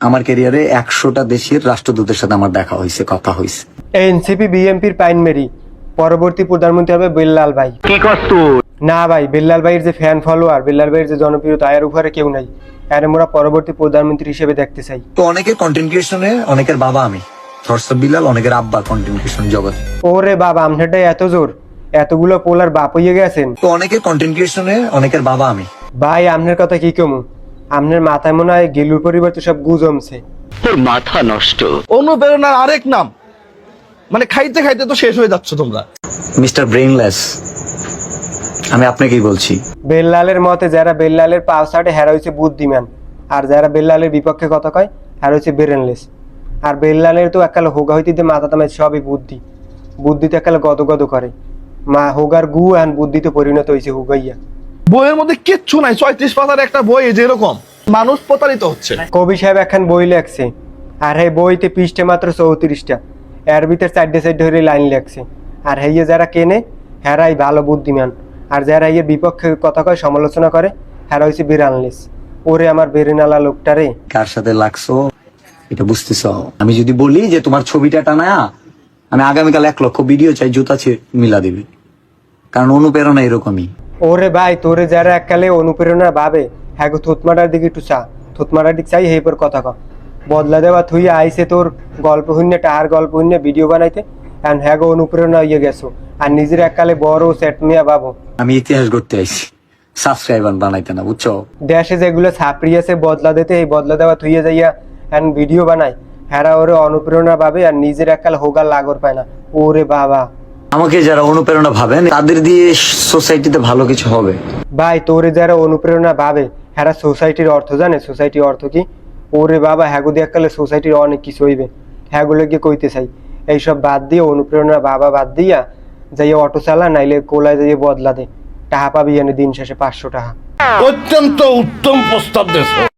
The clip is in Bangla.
আমার ক্যারিয়ারে একশোটা দেশের রাষ্ট্রদূতের সাথে আমার দেখা হয়েছে কথা হয়েছে। এনসিপি বিএমপির প্রাইমারি পরবর্তী প্রধানমন্ত্রী হবে বিল্লাল ভাই। কি করছ? না ভাই বিল্লাল ভাইয়ের যে ফ্যান ফলোয়ার বিল্লাল ভাইয়ের যে জনপ্রিয়তা এর উপরে কেউ নাই। এর মোরা পরবর্তী প্রধানমন্ত্রী হিসেবে দেখতে চাই। তো অনেকের কন্টেন্ট ক্রিয়েশনে অনেকের বাবা আমি। সরসব বিলাল অনেকের আব্বা কন্টেন্ট ক্রিয়েশন জগতে ওরে বাবা আমনেটাই এত জোর। এতগুলো পোলার বাপ হইয়ে গেছেন। তো অনেকের কন্টেন্ট ক্রিয়েশনে অনেকের বাবা আমি। ভাই আমনের কথা কি কমু? আমনের মাথায় মনে হয় গেলুর পরিবর্তে সব গু জমছে তোর মাথা নষ্ট। অনুপ্রেরণার আরেক নাম। মানে খাইতে খাইতে তো শেষ হয়ে যাচ্ছ তোমরা। মিস্টার ব্রেইনলেস আমি আপনাকেই বলছি। বেল্লালের মতে যারা বেল্লালের পাও সাইডে হেরা হয়েছে বুদ্ধিমান। আর যারা বেল্লালের বিপক্ষে কথা কয় হেরা হচ্ছে বেরেনলেস আর বেল্লালের তো একালে হোগা হইতে মাথা তামায় সবই বুদ্ধি। বুদ্ধিতে একালে গদ গদ করে। মা হোগার গু আর বুদ্ধিতে পরিণত হয়েছে হুগাইয়া। বইয়ের মধ্যে কিচ্ছু নাই ছয়ত্রিশ পাতার একটা বই যেরকম মানুষ প্রতারিত হচ্ছে। কবি সাহেব এখন বই লেখছে আর এই বইতে পৃষ্ঠে মাত্র চৌত্রিশটা। এর ভিতরে চারটে সাইড ধরে লাইন লেখছে। আর হেয়ে যারা কেনে হেরাই ভালো বুদ্ধিমান। আর যারা এর বিপক্ষে কথা কয় সমালোচনা করে হেরা হয়েছে বিরানলিস ওরে আমার বেরেনালা লোকটারে কার সাথে লাগছো? এটা বুঝতেছ? আমি যদি বলি যে তোমার ছবিটা টানায়া আমি আগামীকাল এক লক্ষ ভিডিও চাই জুতা মিলা দিবে। কারণ অনুপ্রেরণা এরকমই। ওরে ভাই তোরে যারা এককালে অনুপ্রেরণা ভাবে হ্যাঁ গো থুতমাটার দিকে একটু চা। থুতমাটার দিকে চাই হেপর কথা ক। বদলা দেওয়া থুই আইসে তোর গল্প হইনে টাহার গল্প হইনে ভিডিও বানাইতে এখন হ্যাঁ গো অনুপ্রেরণা হইয়ে গেছো। আর নিজের এককালে বড় সেট মিয়া বাবু আমি ইতিহাস গড়তে আইছি। সাবস্ক্রাইবার বানাইতে না বুঝছ? দেশে যেগুলো ছাপড়ি আছে বদলা দিতে এই বদলা দেওয়া থুইয়ে যাইয়া এখন ভিডিও বানায় হ্যারা ওরে অনুপ্রেরণা পাবে আর নিজের এককাল হোগার লাগর পায় না। ওরে বাবা। আমাকে যারা অনুপ্রেরণা ভাবেন তাদের দিয়ে সোসাইটিতে ভালো কিছু হবে। ভাই তোরে যারা অনুপ্রেরণা ভাবে হ্যাঁ সোসাইটির অর্থ জানে। সোসাইটির অর্থ কি? ওরে বাবা হ্যাগো দিয়ে এককালে সোসাইটির অনেক কিছু হইবে। হ্যাগুলো গিয়ে কইতে চাই এইসব বাদ দিয়ে অনুপ্রেরণা বাবা বাদ দিয়া যাইয়ে অটো চালা নাইলে কোলায় যাইয়ে বদলা দে। টাকা পাবি এনে দিন শেষে পাঁচশো টাকা। অত্যন্ত উত্তম প্রস্তাব দেশ